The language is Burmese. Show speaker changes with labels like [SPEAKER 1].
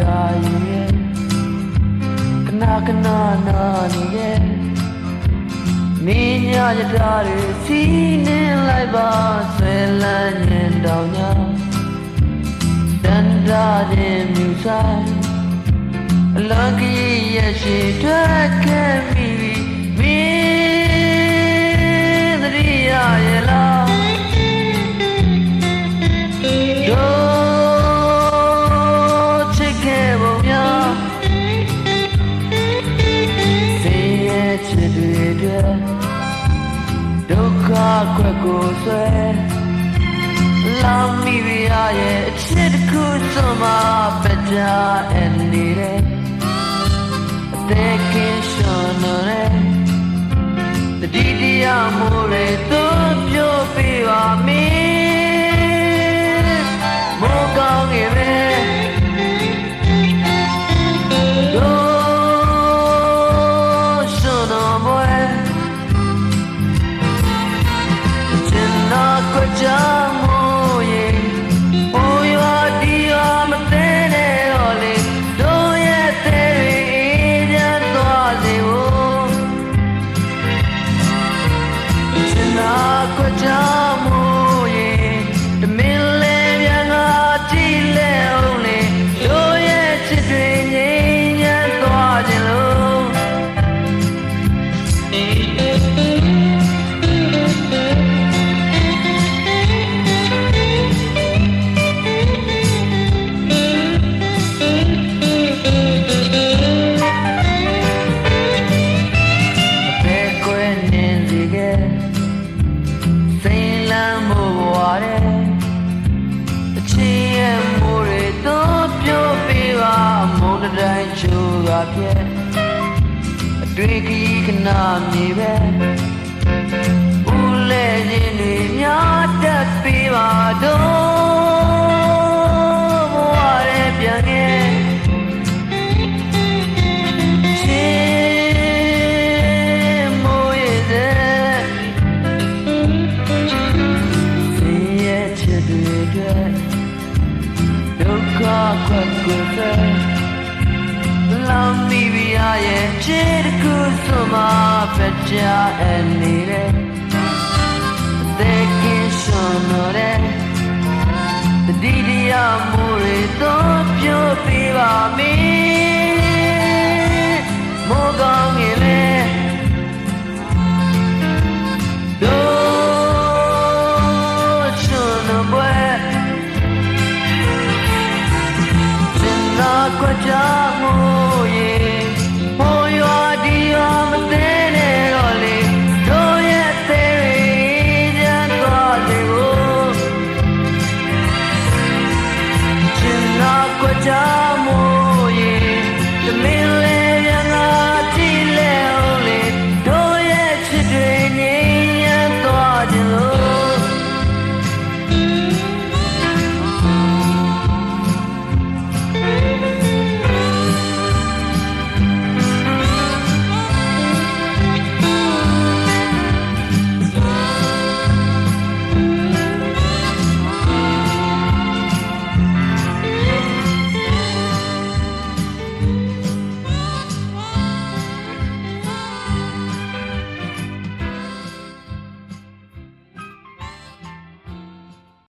[SPEAKER 1] ရာရဲ့ခဏခဏနာနေရဲ့မင်းညရတာတွေစီးနေလိုက်ပါဆွဲလန်းနေတော့ညာတန်တာတဲ့မြူဆိုင်အလကရဲ့ရှိထွက်ခဲ့ပြီ က်ကိုဆွဲလောင်မိပြရရဲ့အချစ်တစ်ခုစွန်မှာပကြအနေတယ်အသေးကင်းရှင်နော်လေတတိတရားမိုးတွေသူ တဲ့အချီရဲ့မိုးတွေတော့ပြောပြပါမုန်းတဲ့တိုင်းချိုးကပြဲအ တွေ့ခီးကနာမြေပဲဦးလဲခြင်းတွေများတတ်ပြပါတော့ဘဝရဲ့ပြန်ခဲ့ချင်းမိုးရဲ့တဲ့စင်ရဲ့ချစ်တွေအတွက်ဒုက္ခခွက်ကိုယ် ပဲလောင်မိပြရရဲ့ချစ်တစ်ခုစွန်မှာဖက်ချအနေနဲ့တဲ့ကင်းရှင်တော်တဲ့တတိတရားမိုးတွေတော့ပြောပြပါမင်းမိုးကောင်းငယ်လေတို့ချွ